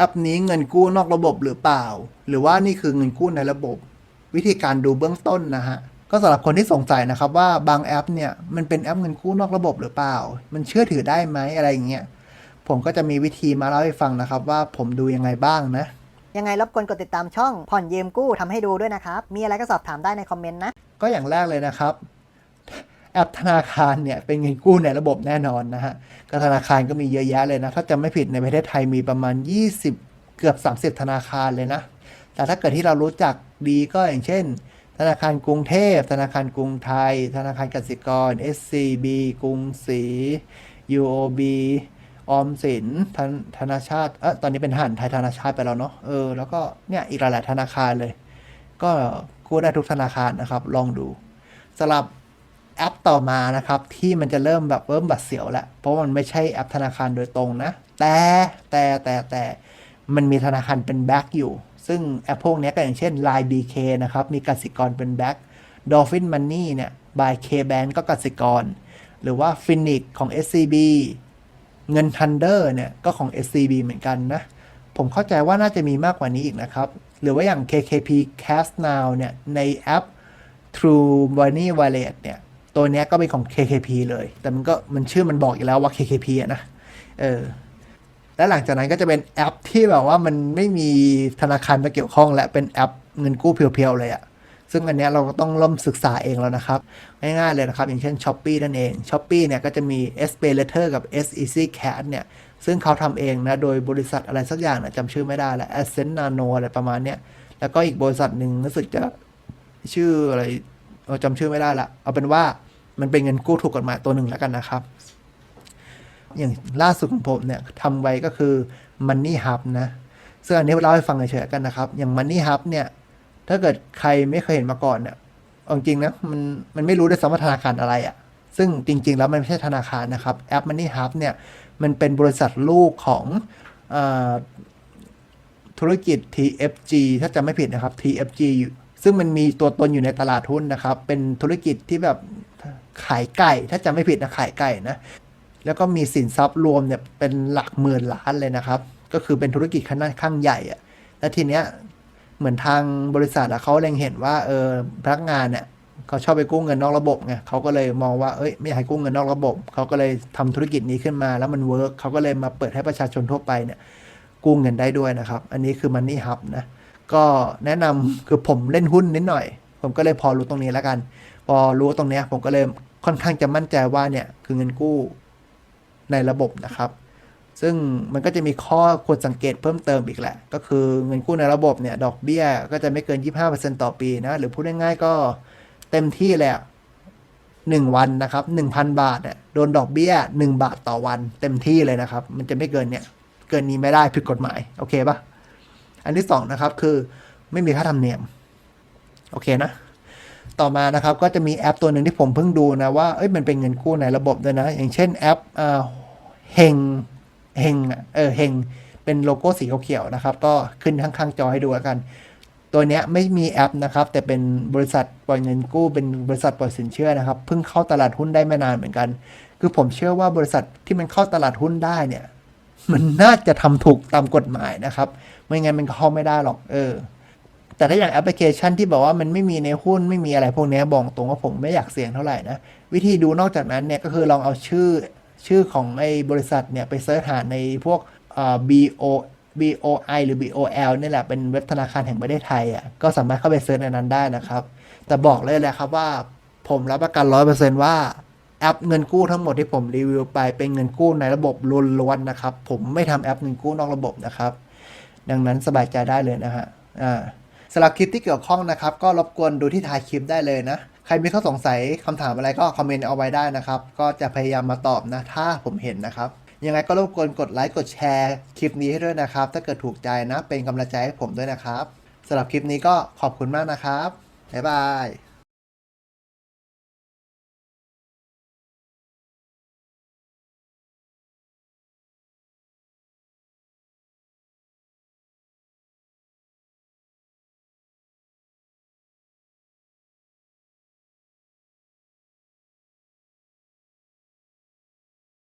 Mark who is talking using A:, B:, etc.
A: แอปนี้เงินกู้นอกระบบหรือเปล่า หรือว่านี่คือเงินกู้ในระบบ วิธีการดูเบื้องต้นนะฮะก็สำหรับคนที่สงสัยนะครับว่าบางแอปเนี่ยมันเป็นแอปเงินกู้นอกระบบหรือเปล่า มันเชื่อถือได้ไหมอะไรอย่างเงี้ยผมก็จะมีวิธีมาเล่าให้ฟังนะครับว่าผมดูยังไงบ้างนะ
B: ยังไงรบกวนกดติดตามช่องผ่อนยืมกู้ทำให้ดูด้วยนะครับ มีอะไรก็สอบถามได้ในคอมเมนต์นะ
A: ก็อย่างแรกเลยนะครับ แอปธนาคารเนี่ยเป็นเงินกู้ในระบบแน่นอนนะฮะก็ธนาคารก็มีเยอะแยะเลยนะ ถ้าจำไม่ผิดในประเทศไทยมีประมาณ 20 เกือบ 30 ธนาคารเลยนะ แต่ถ้าเกิดที่เรารู้จักดีก็อย่างเช่น ธนาคารกรุงเทพ ธนาคารกรุงไทย ธนาคารกสิกร SCB กรุงศรี UOB ออมสินธนธนาชาติเออตอนนี้เป็นหันไทยธนาชาติไปแล้วเนาะเออแล้วก็เนี่ยอีกหลายๆธนาคารเลย ก็กู้ได้ทุกธนาคารนะครับ ลองดูสำหรับ แอปต่อมานะครับ ที่มันจะเริ่มแบบเริ่มบัดเสียวแหละเพราะมันไม่ใช่แอปธนาคารโดยตรงนะ แต่แต่แต่แต่มันมีธนาคารเป็นแบ็กอยู่ ซึ่งแอปพวกนี้ก็อย่างเช่น Line BK นะครับ มีกสิกรเป็นแบ็ก Dolphin Money เนี่ย by KBank ก็กสิกร หรือว่า Phoenix ของ SCB เงิน Thunder เนี่ยก็ของ SCB เหมือนกันนะ ผมเข้าใจว่าน่าจะมีมากกว่านี้อีกนะครับ หรือว่าอย่าง KKP Cash Now เนี่ย ในแอป True Money Wallet เนี่ย ตัวนี้ก็เป็นของ KKP เลย แต่มันก็มันชื่อมันบอกอยู่แล้วว่า KKP อะนะ เออ และหลังจากนั้นก็จะเป็นแอปที่แบบว่ามันไม่มีธนาคารมาเกี่ยวข้อง และเป็นแอปเงินกู้เพียวๆเลยอะซึ่งอันนี้เราก็ต้องเริ่มศึกษาเองแล้วนะครับ ง่ายๆเลยนะครับ อย่างเช่น s h o p e e นั่นเอง s h o p e e เนี่ยก็จะมี S Pay Later กับ S Easy Cash เนี่ย ซึ่งเขาทำเองนะ โดยบริษัทอะไรสักอย่างนะจำชื่อไม่ได้แล้ว Ascent Nano อะไรประมาณเนี้ย แล้วก็อีกบริษัทหนึ่งรู้สึกจะชื่ออะไร จำชื่อไม่ได้ละ เอาเป็นว่ามันเป็นเงินกู้ถูกกฎหมายตัวหนึ่งแล้วกันนะครับ อย่างล่าสุดของผมเนี่ยทำไว้ก็คือ Money Hub นะซึ่งอันนี้เล่าให้ฟังเฉยๆกันนะครับ อย่าง Money Hub เนี่ย ถ้าเกิดใครไม่เคยเห็นมาก่อนเนี่ยเอาจริงๆนะมันมันไม่รู้ด้วยซ้ำว่าธนาคารอะไรอะ่ะ ซึ่งจริง ๆ แล้วมันไม่ใช่ธนาคารนะครับแอป Money Hub เนี่ยมันเป็นบริษัทลูกของอธุรกิจ TFG ถ้าจำไม่ผิดนะครับ TFG อยู่ ซึ่งมันมีตัวตนอยู่ในตลาดหุ้นนะครับ เป็นธุรกิจที่แบบขายไก่ ถ้าจำไม่ผิดนะขายไก่นะ แล้วก็มีสินทรัพย์รวมเนี่ยเป็นหลักหมื่นล้านเลยนะครับ ก็คือเป็นธุรกิจขนาดข้างใหญ่อะและทีเนี้ยเหมือนทางบริษัทอะเขาเล็งเห็นว่าเออพนักงานเนี่ยเขาชอบไปกู้เงินนอกระบบไงเขาก็เลยมองว่าเอ้ยไม่อยากให้กู้เงินนอกระบบ เขาก็เลยทำธุรกิจนี้ขึ้นมาแล้วมันเวิร์กเขาก็เลยมาเปิดให้ประชาชนทั่วไปเนี่ยกู้เงินได้ด้วยนะครับ อันนี้คือ Money Hub นะ ก็แนะนำคือผมเล่นหุ้นนิดหน่อย ผมก็เลยพอรู้ตรงนี้แล้วกัน พอรู้ตรงเนี้ย ผมก็เลยค่อนข้างจะมั่นใจว่าเนี่ยคือเงินกู้ในระบบนะครับ ซึ่งมันก็จะมีข้อควรสังเกตเพิ่มเติมอีกแหละ ก็คือเงินกู้ในระบบเนี่ย ดอกเบี้ยก็จะไม่เกิน 25%ต่อปีนะ หรือพูดง่ายๆก็เต็มที่เลยอะหนึ่งวันนะครับ1,000 บาทเนี่ยโดนดอกเบี้ย 1 บาทต่อวัน เต็มที่เลยนะครับ มันจะไม่เกินเนี่ย เกินนี้ไม่ได้ผิดกฎหมาย โอเคปะ อันที่สองนะครับคือไม่มีค่าธรรมเนียม โอเคนะ ต่อมานะครับก็จะมีแอปตัวหนึ่งที่ผมเพิ่งดูนะว่าเอ้ยมันเป็นเงินกู้ในระบบด้วยนะ อย่างเช่นแอปอ่าเฮงเฮงเออเฮงเป็นโลโก้สีเขียวๆนะครับ ก็ขึ้นข้างๆจอให้ดูแล้วกัน ตัวเนี้ยไม่มีแอปนะครับ แต่เป็นบริษัทปล่อยเงินกู้เป็นบริษัทปล่อยสินเชื่อนะครับเพิ่งเข้าตลาดหุ้นได้ไม่นานเหมือนกัน คือผมเชื่อว่าบริษัทที่มันเข้าตลาดหุ้นได้เนี่ย มันน่าจะทำถูกตามกฎหมายนะครับ ไม่งั้นมันเข้าไม่ได้หรอกเออ แต่ถ้าอย่างแอปพลิเคชันที่บอกว่ามันไม่มีในหุ้นไม่มีอะไรพวกนี้บอกตรงว่าผมไม่อยากเสี่ยงเท่าไหร่นะ วิธีดูนอกจากนั้นเนี่ยก็คือลองเอาชื่อชื่อของไอ้บริษัทเนี่ยไปเสิร์ชหาในพวกอ่า BO BOI หรือ BOL นี่แหละเป็นเว็บธนาคารแห่งประเทศไทยอะก็สามารถเข้าไปเสิร์ชในนั้นได้นะครับ แต่บอกเลยแหละครับว่าผมรับประกันร้อยเปอร์เซนต์ว่า แอปเงินกู้ทั้งหมดที่ผมรีวิวไปเป็นเงินกู้ในระบบล้วนๆนะครับ ผมไม่ทำแอปเงินกู้นอกระบบนะครับ ดังนั้นสบายใจได้เลยนะฮะอ่าสำหรับคลิปที่เกี่ยวข้องนะครับ ก็รบกวนดูที่ท้ายคลิปได้เลยนะ ใครมีข้อสงสัยคำถามอะไรก็คอมเมนต์เอาไว้ได้นะครับ ก็จะพยายามมาตอบนะ ถ้าผมเห็นนะครับ ยังไงก็รบกวนกดไลค์กดแชร์คลิปนี้ให้ด้วยนะครับ ถ้าเกิดถูกใจนะ เป็นกำลังใจให้ผมด้วยนะครับสำหรับคลิปนี้ก็ขอบคุณมากนะครับบ๊ายบาย